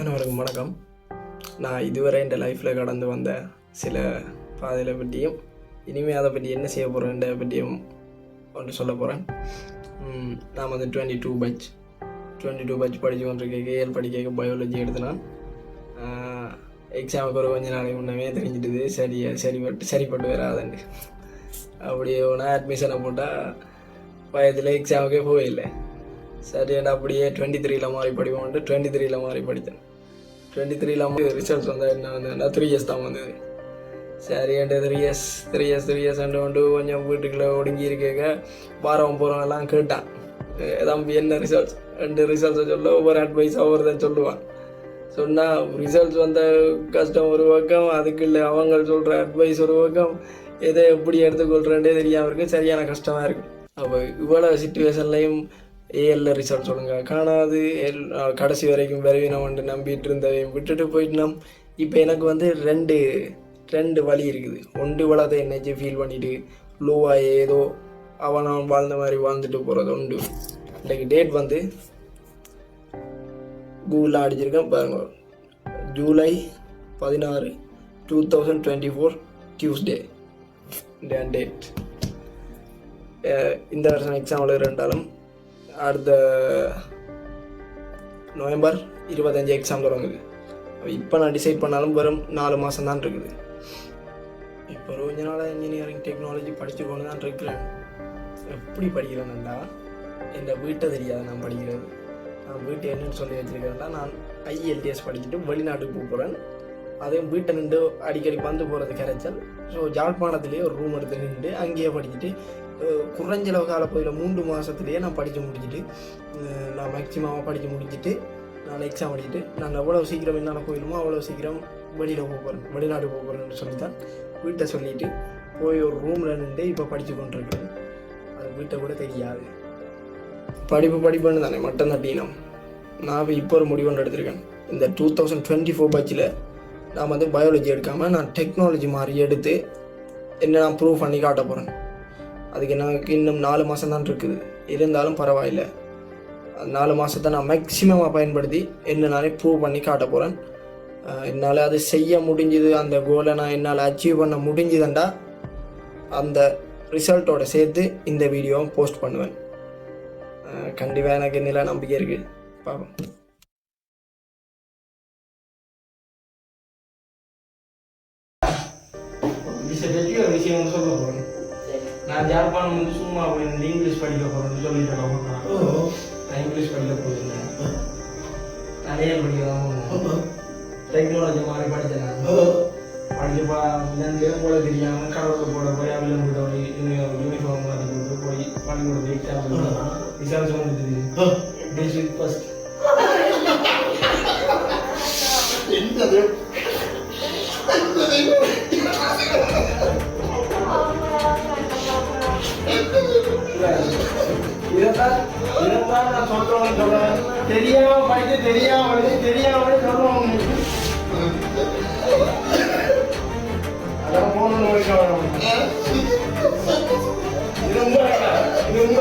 அனைவருக்கும் வணக்கம். நான் இதுவரை இந்த லைஃப்பில் கடந்து வந்த சில பாதைகளை பற்றியும் இனிமேல் அதை பற்றி என்ன செய்ய போகிறேன்ற பற்றியும் ஒன்று சொல்ல போகிறேன் நான் வந்து twenty two batch twenty two batch படித்து கொண்டிருக்க கேஎல் படிக்க பயாலஜி எடுத்தினான் எக்ஸாமுக்கு ஒரு கொஞ்ச நாளைக்கு முன்னமே தெரிஞ்சிட்டுது. சரி சரிப்பட்டு சரிப்பட்டு வராதுன்னு. அப்படியே ஒன்றா அட்மிஷனை போட்டால் பயத்தில் எக்ஸாமுக்கே போயில்லை சரி நான் அப்படியே டுவெண்ட்டி த்ரீல மாறி படிப்போம்ட்டு டுவெண்ட்டி த்ரீல மாறி படித்தேன். டுவெண்ட்டி த்ரீல ரிசல்ட்ஸ் வந்தால் என்ன வந்து த்ரீ இயர்ஸ் தான் வந்தது. சரி என்ட்டு three years three years three years வந்து கொஞ்சம் வீட்டுக்குள்ளே ஒடுங்கி இருக்க வாரம் போகிறோம் எல்லாம் கேட்டான். "ஏ, தம்பி என்ன ரிசல்ட்ஸ் ரெண்டு ரிசல்ட்ஸை சொல்ல ஒவ்வொரு அட்வைஸ் ஒவ்வொருத்தன் சொல்லுவான். சொன்னால் ரிசல்ட்ஸ் வந்த கஷ்டம் ஒரு பக்கம் அதுக்கு இல்லை அவங்க சொல்கிற அட்வைஸ் ஒரு பக்கம். எதை எப்படி எடுத்துக்கொள்கிறேன்டே தெரியாமல் இருக்கு சரியான கஷ்டமாக இருக்கும் அப்போ இவ்வளோ சுச்சுவேஷன்லையும் ஏஎல்ல ரிசல்ட் சொல்லுங்க காணாது. எல் கடைசி வரைக்கும் விரைவினம் வந்து நம்பிட்டு இருந்ததையும் விட்டுட்டு போயிட்டோம் இப்போ எனக்கு வந்து ரெண்டு ரெண்டு வழி இருக்குது. ஒன்று வளத்தை என்னச்சு ஃபீல் பண்ணிவிட்டு லோவாக ஏதோ அவன் அவன் வாழ்ந்த மாதிரி வாழ்ந்துட்டு போகிறது உண்டு. இன்றைக்கு டேட் வந்து கூகுளில் அடிச்சிருக்கேன் பாருங்க. ஜூலை பதினாறு two thousand twenty four Tuesday date இந்த வருஷம் எக்ஸாம் எழுதுறாலும் அடுத்த நவம்பர் இருபத்தஞ்சு எக்ஸாம் தொடங்குது. இப்போ நான் டிசைட் பண்ணாலும் வெறும் நாலு மாதம் தான் இருக்குது. இப்போ கொஞ்ச நாளாக இன்ஜினியரிங் டெக்னாலஜி படிச்சு கொண்டு தான் இருக்கிறேன். எப்படி படிக்கிறேன்டா இந்த வீட்டை தெரியாது நான் படிக்கிறது நான் வீட்டை என்னன்னு சொல்லி வச்சுருக்கிறேன்னா நான் ஐஎல்டிஎஸ் படிச்சுட்டு வெளிநாட்டுக்கு போக போகிறேன் அதையும் வீட்டை நின்று அடிக்கடி வந்து போகிறது கிடைச்சல் ஸோ ஜாழ்ப்பாணத்துலேயே ஒரு ரூம் எடுத்து நின்று அங்கேயே படிச்சுட்டு குறைஞ்சளவு காலப்பகுதியில் மூன்று மாதத்துலேயே நான் படித்து முடிஞ்சிட்டு நான் மேக்சிமமாக படித்து முடிஞ்சிட்டு நான் எக்ஸாம் படிக்கிட்டு நான் எவ்வளோ சீக்கிரம் என்னால் போயிடுமோ அவ்வளோ சீக்கிரம் வெளியில் போக போகிறேன் வெளிநாடு போக போகிறேன்னு சொல்லி தான் வீட்டை சொல்லிவிட்டு போய் ஒரு ரூமில் நின்று இப்போ படித்து கொண்டிருக்கிறேன். அது வீட்டை கூட தெரியாது. படிப்பு படிப்புன்னு தானே மட்டும் தட்டினோம் நான் இப்போ இப்போ ஒரு முடிவு ஒன்று எடுத்திருக்கேன். இந்த டூ தௌசண்ட் டுவெண்ட்டி ஃபோர் பேட்சில் நான் வந்து பயாலஜி எடுக்காமல் நான் டெக்னாலஜி மாதிரி எடுத்து என்ன நான் ப்ரூவ் பண்ணி காட்ட போகிறேன் அதுக்கு எனக்கு இன்னும் நாலு மாதம் தான் இருக்குது. இருந்தாலும் பரவாயில்லை. நாலு மாதத்தை நான் மேக்ஸிமமாக பயன்படுத்தி என்ன நானே ப்ரூவ் பண்ணி காட்ட போகிறேன் என்னால் அது செய்ய முடிஞ்சுது அந்த கோலை நான் என்னால் அச்சீவ் பண்ண முடிஞ்சுதண்டா அந்த ரிசல்ட்டோட சேர்த்து இந்த வீடியோவை போஸ்ட் பண்ணுவேன். கண்டிப்பாக எனக்கு நில நம்பிக்கை இருக்குது பார்ப்போம் விஷயம் சொல்ல போகிறேன் நான் ஜாப்பான் வந்து சும்மா போய் இங்கிலீஷ் படிக்க போகிறேன்னு சொல்லிட்டு நான் இங்கிலீஷ் படிக்க போயிருந்தேன் நிறைய படிக்க தான் டெக்னாலஜி மாதிரி படித்தேன் நான். படிச்சுப்பா எனக்கு போல தெரியாமல் கடவுள் போட போய் அவிலம் போட போய் யூனிஃபார்ம் மாதிரி போட்டு போய் பள்ளிக்கூடத்து எக்ஸாம் ரிசல்ட்ஸ் வந்துட்டு டிஸ்ட்ரிக்ட் ஃபர்ஸ்ட் இதைத்தான் இதைத்தான் சொல்றேன் தெரியாம படிச்சு தெரியாம எழுதி தெரியாம சொல்றோம் சொல்றவங்க அதான் போகணும்னு இது உங்க இது உங்க